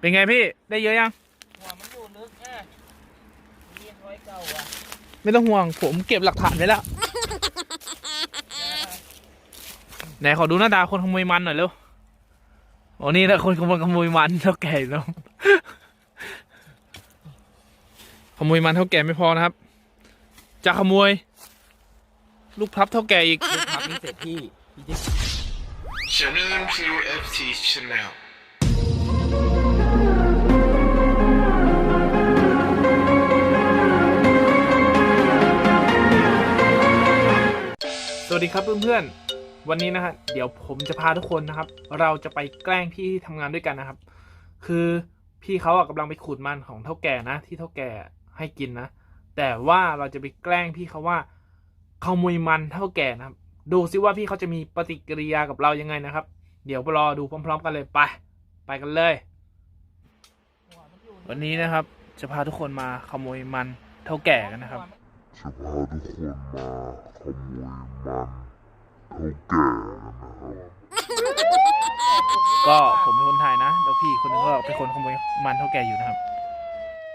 เป็นไงพี่ได้เยอะยัง หัวมันอยู่ลึกอะมีรอยเก่าอะไม่ต้องห่วงผมเก็บหลักฐานไว้แล้วไหนขอดูหน้าตาคนขโมยมันหน่อยเร็วโอ้นี่นะคนขโมยขโมยมันเท่าแก่แล้วขโมยมันเท่าแก่ไม่พอนะครับ จะขโมย ลูกพลับเท่าแก่อีกลูกพับนี่เสร็จพี่พี่จะ Channel PFT Channel สวัสดีครับเพื่อนๆ วันนี้นะฮะเดี๋ยวผมจะพาทุกคนนะครับ เราจะไปแกล้งพี่ที่ทำงานด้วยกันนะครับ คือพี่เขาอะกำลังไปขูดมันของเท่าแก่นะ ที่เท่าแก่ให้กินนะ แต่ว่าเราจะไปแกล้งพี่เขาว่าขโมยมันเท่าแก่นะครับ ดูซิว่าพี่เขาจะมีปฏิกิริยากับเรายังไงนะครับ เดี๋ยวรอดูพร้อม ๆ กันเลยไป ไปกันเลย วันนี้นะครับ จะพาทุกคนมาขโมยมันเท่าแก่กันนะครับ จะพาทุกคนมาขโมยมันเท่าแก่กันนะครับก็ผมเป็นคนถ่ายนะ แล้วพี่คนนึงก็เป็นคนขโมยมันเท่าแก่อยู่นะครับ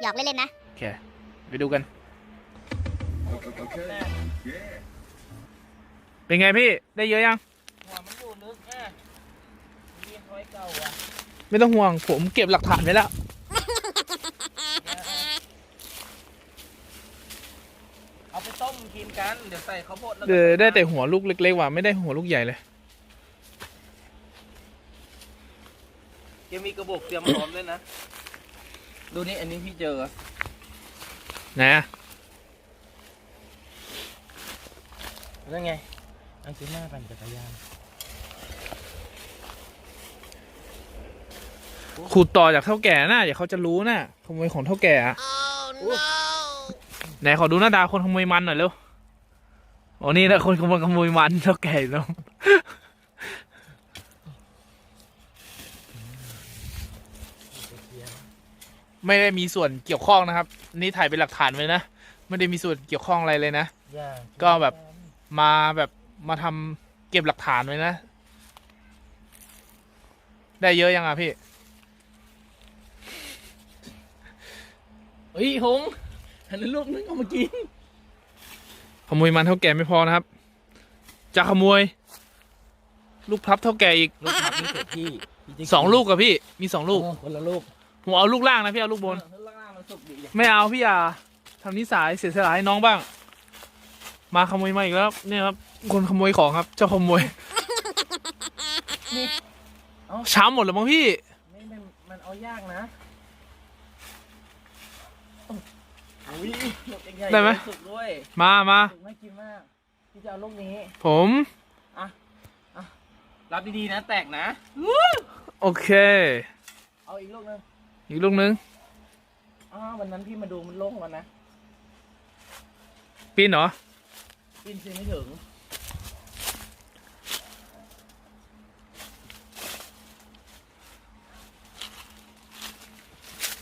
หยอกเล่นๆนะ โอเค ไปดูกัน เป็นไงพี่ ได้เยอะยัง หัวมันอยู่ลึกอะมีรอยเก่าอะ ไม่ต้องห่วง ผมเก็บหลักฐานไว้แล้ว เอาไปต้ม กินกัน เดี๋ยวใส่ข้าวโพดแล้วก็เออได้แต่หัวลูกเล็กๆว่ะไม่ได้หัวลูกใหญ่เลยยังมีกระบอกเตรียมพร้อมด้วยนะ ดูนี่อันนี้พี่เจอไหนอะนั่นไงอังซื้อหน้าปั่นจักรยานขูดต่อจากเท่าแก่นะอย่าเขาจะรู้นะขโมยของเท่าแก่อะไหนขอดูหน้าตาคนขโมยมันหน่อยเร็ว โอ้นี่นะคนขโมยขโมยมันเท่าแก่แล้วไม่ได้มีส่วนเกี่ยวข้องนะครับ นี่ถ่ายเป็นหลักฐานไว้นะ ไม่ได้มีส่วนเกี่ยวข้องอะไรเลยนะย่าก็แบบมาแบบมาทำเก็บหลักฐานไว้นะ ได้เยอะยังอะพี่เฮ้ยหงหันลูกนึงเอามากิน ขโมยมันเท่าแก่ไม่พอนะครับ จะขโมย ลูกพลับเท่าแก่อีกลูกพับนี่เสร็จพี่พี่จะนสองลูกกับพี่ มีสองลูกโอ้คนละลูกผมเอาลูกล่างนะพี่เอาลูกบนเออล่างมันสุกดีอะไม่เอาพี่อย่าทำนิสัยเสียสละให้น้องบ้าง มาขโมยมาอีกแล้วเนี่ยครับ คนขโมยของครับ เจ้าขโมยเอ้าช้ำหมดแล้วมั้งพี่ ไม่มันมันเอายากนะ อุ้ยลูกใหญ่ๆได้ไหม สุกด้วยมามาสุกน่ากินมากพี่จะเอาลูกนี้ผม รับดีๆนะ แตกนะ โอเค เอาอีกลูกนึงอีกลูกนึงอ้าววันนั้นพี่มาดูมันโล่งแล้วนะปีนเหรอปีนเสียไม่ถึง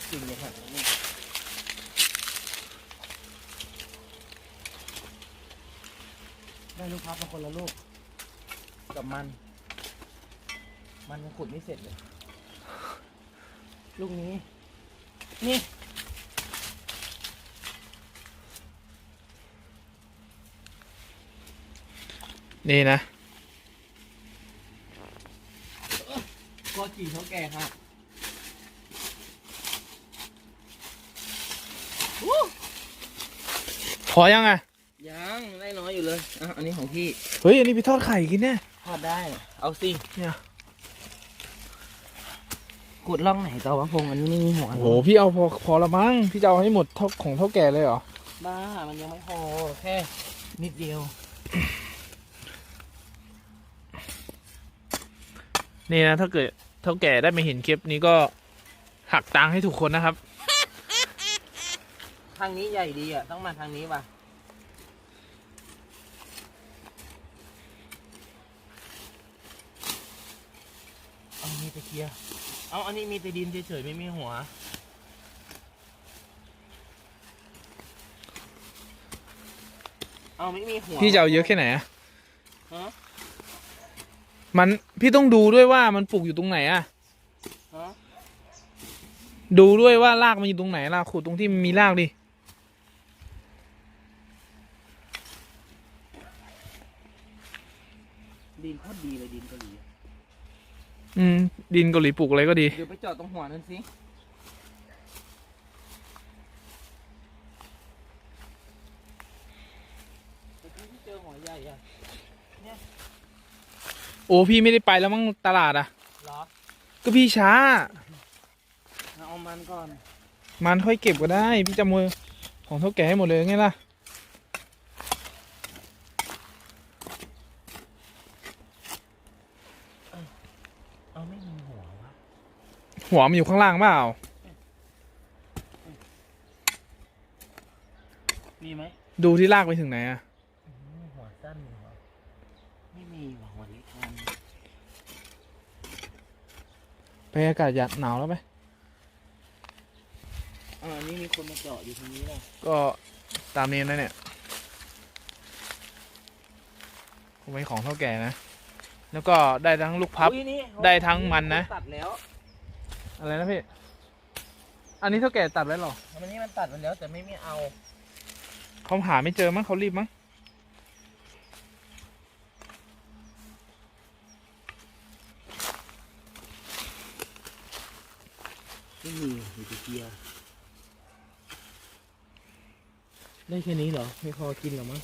จริงเลยค่ะนี่ ได้ลูกพับมาคนละลูก กับมัน มันยังขุดไม่เสร็จเลย ลูกนี้ นี่ นี่นะก็จีเท่าแก่ค่ะพอยังอะยังได้น้ อยอยู่เลยอะอันนี้ของพี่เฮ้ย อันนี้ไปทอดไข่กินเนี่ยทอดได้ เอาสิเนี่ยขุดล่องไหนต่อวะพงอันนี้ไม่มีหัวโอ้โหพี่เอาพอพอละมั้งพี่จะเอาให้หมดเท่าของเท่าแก่เลยเหรอบ้ามันยังไม่พอแค่นิดเดียว นี่นะถ้าเกิดเท่าแก่ได้มาเห็นคลิปนี้ก็หักตังค์ให้ทุกคนนะครับ ทางนี้ใหญ่ดีอะ ต้องมาทางนี้ว่ะ เอามี ตะเกียร์เอาอันนี้มีแต่ดินเฉยๆไม่มีหัว เอาไม่มีหัวพี่จะเอาเยอะแค่ไหนอะฮะมันพี่ต้องดูด้วยว่ามันปลูกอยู่ตรงไหนอะฮะดูด้วยว่ารากมันอยู่ตรงไหนล่ะขุดตรงที่มันมีรากดิดินโคตรดีเลยดินเกาหลีอื ม ดินเกาหลีปลูกอะไรก็ดี เดี๋ยวไปเจาะตรงหัวนั่นสิเมื่อกี้ที่เจอหัวใหญ่อะโอ้พี่ไม่ได้ไปแล้วมั้งตลาดอะ เหรอก็พี่ช้า เอามันก่อน มันค่อยเก็บก็ได้ พี่จำมือของเท่าแก่ให้หมดเลยไงล่ะ เอาไม่มีหัววะ หัวมันอยู่ข้างล่างเปล่า มีไหมดูที่รากไปถึงไหนอะอืมหัวสั้นหัวไม่มีว่ะหัวเล็กมันไปอากาศหยาดหนาวแล้วไหมอ่านี่มีคนมาเจาะอยู่ตรงนี้เลยก็ตามนี้นะเนี่ยคงเป็นของเท่าแก่นะ แล้วก็ได้ทั้งลูกพับ อุ๊ยนี่ได้ทั้งมันนะ ตัดแล้ว อะไรนะพี่ อันนี้เท่าแก่ตัดไว้เหรออันนี้มันตัดไปแล้วแต่ไม่ไม่เอาเขาหาไม่เจอมั้งเขารีบมั้งไม่มีมีแต่เกียร์ได้แค่นี้เหรอ ไม่พอกินหรอมั้ง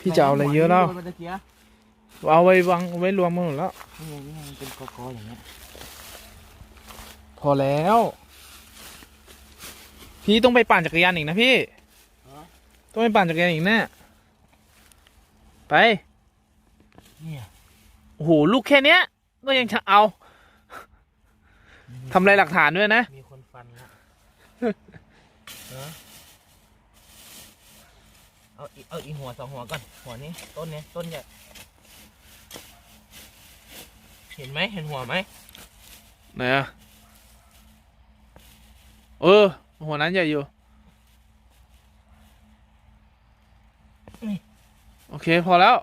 พี่จะเอาอะไรเยอะแล้ว มันตะเกียร์ เอาไว้วางไว้รวมกันหมดแล้วนี่ไงนี่ไงมันเป็นกอกออย่างเงี้ยพอแล้ว พี่ต้องไปปั่นจักรยานอีกนะพี่อ๋อต้องไปปั่นจักรยานอีกแน่ไปเนี่ยโอ้โหลูกแค่เนี้ยก็ยังจะเอาทำลายหลักฐานด้วยนะมีคนฟันละเออเอาอีกเอาอีกหัวสองหัวก่อนหัวนี้ต้นเนี้ยต้นใหญ่ เห็นไหมเห็นหัวไหมไหนอะเออ หัวนั้นใหญ่อยู่โอเค พอแล้ว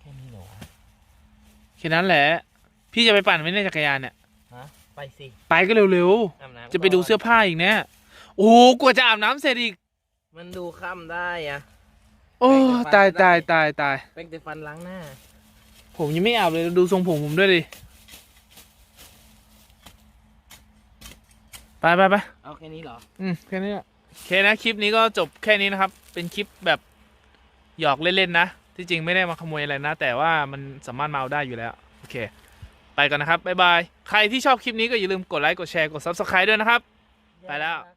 แค่นี้เหรอวะแค่นั้นแหละ พี่จะไปปั่นไว้ในจักรยานเนี่ย ฮะไปสิไปก็เร็วอาบน้ำๆ จะไปดูเสื้อผ้าอีกเนี่ยโอ้โหกว่าจะอาบน้ำเสร็จอีก มันดูค่ำได้อะโอ้ไปตายกับฟันตายตายตาย แป้งแต่ฟันล้างหน้า ผมยังไม่อาบเลยดูทรงผมผมด้วยดิ ไปไปไปเอาแค่นี้เหรอ อืมแค่นี้แหละโอเคนะคลิปนี้ก็จบแค่นี้นะครับ เป็นคลิปแบบหยอกเล่นๆนะ ที่จริงไม่ได้มาขโมยอะไรนะ แต่ว่ามันสามารถมาเอาได้อยู่แล้ว โอเค ไปกันนะครับ บ๊ายบาย ใครที่ชอบคลิปนี้ก็อย่าลืมกดไลค์ กดแชร์ กด Subscribe ด้วยนะครับ ไปแล้วนะ